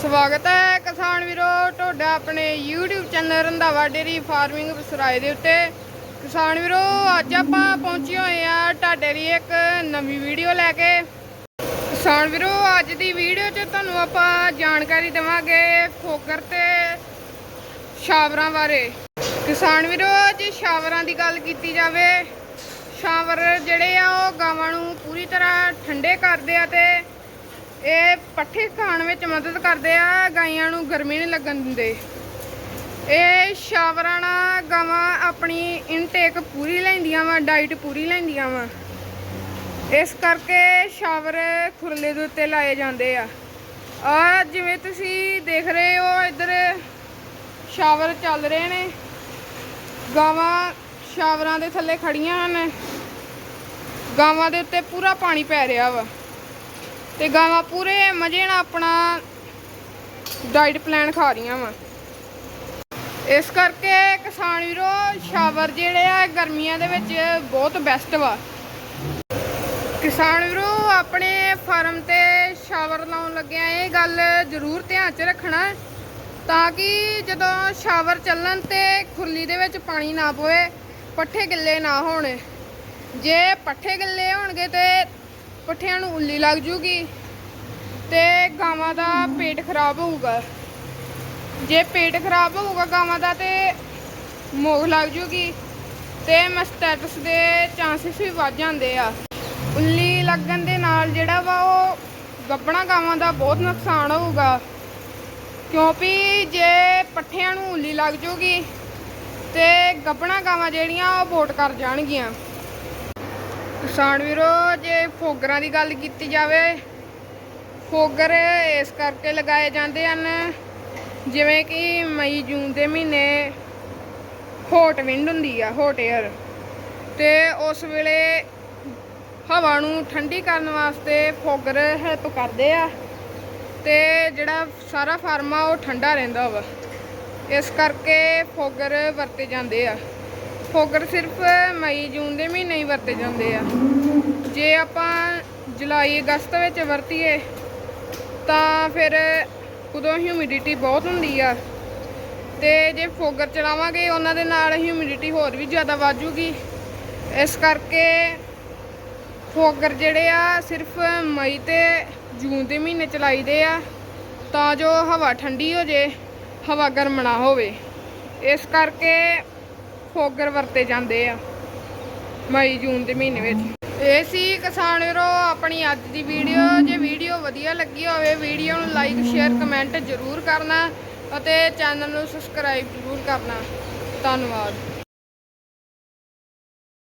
ਸਵਾਗਤ ਹੈ ਕਿਸਾਨ ਵੀਰੋ, ਤੁਹਾਡਾ ਆਪਣੇ YouTube channel Randhawa dairy farming ਵਿਸਰਾਏ ਦੇ ਉੱਤੇ। ਕਿਸਾਨ ਵੀਰੋ, ਅੱਜ ਆਪਾਂ ਪਹੁੰਚੇ ਹੋਏ ਆ ਤੁਹਾਡੇ ਲਈ ਇੱਕ ਨਵੀਂ ਵੀਡੀਓ ਲੈ ਕੇ। ਕਿਸਾਨ ਵੀਰੋ, ਅੱਜ ਦੀ ਵੀਡੀਓ 'ਚ ਤੁਹਾਨੂੰ ਆਪਾਂ ਜਾਣਕਾਰੀ ਦੇਵਾਂਗੇ ਫੋਕਰ ਤੇ ਸ਼ਾਵਰਾਂ ਬਾਰੇ। ਕਿਸਾਨ ਵੀਰੋ ਅੱਜ ਸ਼ਾਵਰਾਂ ਦੀ ਗੱਲ ਕੀਤੀ ਜਾਵੇ ਸ਼ਾਵਰ ਜਿਹੜੇ ਆ ਉਹ ਗਾਵਾਂ ਨੂੰ ਪੂਰੀ ਤਰ੍ਹਾਂ ਠੰਡੇ ਕਰਦੇ ਆ ਤੇ ਇਹ ਪੱਠੇ ਖਾਣ ਵਿੱਚ ਮਦਦ ਕਰਦੇ ਆ, ਗਾਈਆਂ ਨੂੰ ਗਰਮੀ ਨਹੀਂ ਲੱਗਣ ਦਿੰਦੇ। ਇਹ ਸ਼ਾਵਰਾਂ ਨਾਲ ਗਾਵਾਂ ਆਪਣੀ ਇਨਟੇਕ ਪੂਰੀ ਲੈਂਦੀਆਂ ਵਾ ਡਾਈਟ ਪੂਰੀ ਲੈਂਦੀਆਂ ਵਾ। ਇਸ ਕਰਕੇ ਸ਼ਾਵਰ ਖੁਰਲੇ ਦੇ ਉੱਤੇ ਲਾਏ ਜਾਂਦੇ ਆ। ਆ ਜਿਵੇਂ ਤੁਸੀਂ ਦੇਖ ਰਹੇ ਹੋ, ਇੱਧਰ ਸ਼ਾਵਰ ਚੱਲ ਰਹੇ ਨੇ। ਗਾਵਾਂ ਸ਼ਾਵਰਾਂ ਦੇ ਥੱਲੇ ਖੜੀਆਂ ਹਨ। ਗਾਵਾਂ ਦੇ ਉੱਤੇ ਪੂਰਾ ਪਾਣੀ ਪੈ ਰਿਹਾ ਵਾ। ਤੇ ਗਾਵਾਂ ਪੂਰੇ ਮਜ਼ੇ ਨਾਲ ਆਪਣਾ ਡਾਈਟ ਪਲਾਨ ਖਾ ਰਹੀਆਂ ਵਾ। ਇਸ ਕਰਕੇ ਕਿਸਾਨ ਵੀਰੋ, ਸ਼ਾਵਰ ਜਿਹੜੇ ਆ ਗਰਮੀਆਂ ਦੇ ਵਿੱਚ ਬਹੁਤ ਬੈਸਟ ਵਾ। ਕਿਸਾਨ ਵੀਰੋ, ਆਪਣੇ ਫਾਰਮ ਤੇ ਸ਼ਾਵਰ ਲਾਉਣ ਲੱਗਿਆ, ਇਹ ਗੱਲ ਜ਼ਰੂਰ ਧਿਆਨ 'ਚ ਰੱਖਣਾ, ਤਾਂ ਕਿ ਜਦੋਂ ਸ਼ਾਵਰ ਚੱਲਣ ਤੇ ਖੁਰਲੀ ਦੇ ਵਿੱਚ ਪਾਣੀ ਨਾ ਪਵੇ, ਪੱਠੇ ਗਿੱਲੇ ਨਾ ਹੋਣ। ਜੇ ਪੱਠੇ ਗਿੱਲੇ ਹੋਣਗੇ ਤੇ ਪੱਠਿਆਂ ਨੂੰ ਉੱਲੀ ਲੱਗ ਜੂਗੀ ਤੇ ਗਾਵਾਂ ਦਾ ਪੇਟ ਖਰਾਬ ਹੋਊਗਾ। ਜੇ ਪੇਟ ਖਰਾਬ ਹੋਊਗਾ ਗਾਵਾਂ ਦਾ ਤੇ ਮੋਗ ਲੱਗ ਜੂਗੀ ਤੇ ਮਸਟੈਟਸ ਦੇ ਚਾਂਸਸ ਵੀ ਵੱਧ ਜਾਂਦੇ ਆ। ਉੱਲੀ ਲੱਗਣ ਦੇ ਨਾਲ ਜਿਹੜਾ ਵਾ ਉਹ ਗੱਬਣਾ ਗਾਵਾਂ ਦਾ ਬਹੁਤ ਨੁਕਸਾਨ ਹੋਊਗਾ। ਕਿਉਂਕਿ ਜੇ ਪੱਠਿਆਂ ਨੂੰ ਉੱਲੀ ਲੱਗ ਜੂਗੀ ਤੇ ਗੱਬਣਾ ਗਾਵਾਂ ਜਿਹੜੀਆਂ ਉਹ ਵੋਟ ਕਰ ਜਾਣਗੀਆਂ। ਕਿਸਾਨ ਵੀਰੋ, ਜੇ ਫੋਗਰਾਂ ਦੀ ਗੱਲ ਕੀਤੀ ਜਾਵੇ, ਫੋਗਰ ਇਸ ਕਰਕੇ ਲਗਾਏ ਜਾਂਦੇ ਹਨ, ਜਿਵੇਂ ਕਿ ਮਈ, ਜੂਨ ਦੇ ਮਹੀਨੇ ਹੌਟ ਵਿੰਡ ਹੁੰਦੀ ਆ ਹੌਟ 에ਅਰ ਤੇ ਉਸ ਵੇਲੇ ਹਵਾ ਨੂੰ ਠੰਡੀ ਕਰਨ ਵਾਸਤੇ ਫੋਗਰ ਹੈਲਪ ਕਰਦੇ ਆ, ਤੇ ਜਿਹੜਾ ਸਾਰਾ ਫਾਰਮ ਆ ਉਹ ਠੰਡਾ ਰਹਿੰਦਾ ਵਾ। ਇਸ ਕਰਕੇ ਫੋਗਰ ਵਰਤੇ ਜਾਂਦੇ ਆ। ਫੋਗਰ ਸਿਰਫ ਮਈ, ਜੂਨ ਦੇ ਮਹੀਨੇ ਹੀ ਵਰਤੇ ਜਾਂਦੇ ਆ। ਜੇ ਆਪਾਂ ਜੁਲਾਈ, ਅਗਸਤ ਵਿੱਚ ਵਰਤੀਏ, ਤਾਂ ਫਿਰ ਉਦੋਂ ਹਿਊਮਿਡਿਟੀ ਬਹੁਤ ਹੁੰਦੀ ਆ। ਤੇ ਜੇ ਫੋਗਰ ਚਲਾਵਾਂਗੇ ਉਹਨਾਂ ਦੇ ਨਾਲ ਹਿਊਮਿਡਿਟੀ ਹੋਰ ਵੀ ਜ਼ਿਆਦਾ ਵਾਜੂਗੀ ਇਸ ਕਰਕੇ ਫੋਗਰ ਜਿਹੜੇ ਆ, ਸਿਰਫ ਮਈ ਤੇ ਜੂਨ ਦੇ ਮਹੀਨੇ ਚਲਾਈਦੇ ਆ, ਤਾਂ ਜੋ ਹਵਾ ਠੰਡੀ ਹੋ ਜੇ, ਹਵਾ ਗਰਮ ਨਾ ਹੋਵੇ। ਇਸ ਕਰਕੇ ਫੋਗਰ ਵਰਤੇ ਜਾਂਦੇ ਆ, ਮਈ, ਜੂਨ ਦੇ ਮਹੀਨੇ ਵਿੱਚ। ਇਹ ਸੀ ਕਿਸਾਨ ਵੀਰੋ, ਆਪਣੀ ਅੱਜ ਦੀ ਵੀਡੀਓ। ਜੇ ਵੀਡੀਓ ਵਧੀਆ ਲੱਗੀ ਹੋਵੇ, ਵੀਡੀਓ ਨੂੰ ਲਾਈਕ ਸ਼ੇਅਰ ਕਮੈਂਟ ਜ਼ਰੂਰ ਕਰਨਾ ਅਤੇ ਚੈਨਲ ਨੂੰ ਸਬਸਕ੍ਰਾਈਬ ਜ਼ਰੂਰ ਕਰਨਾ। ਧੰਨਵਾਦ।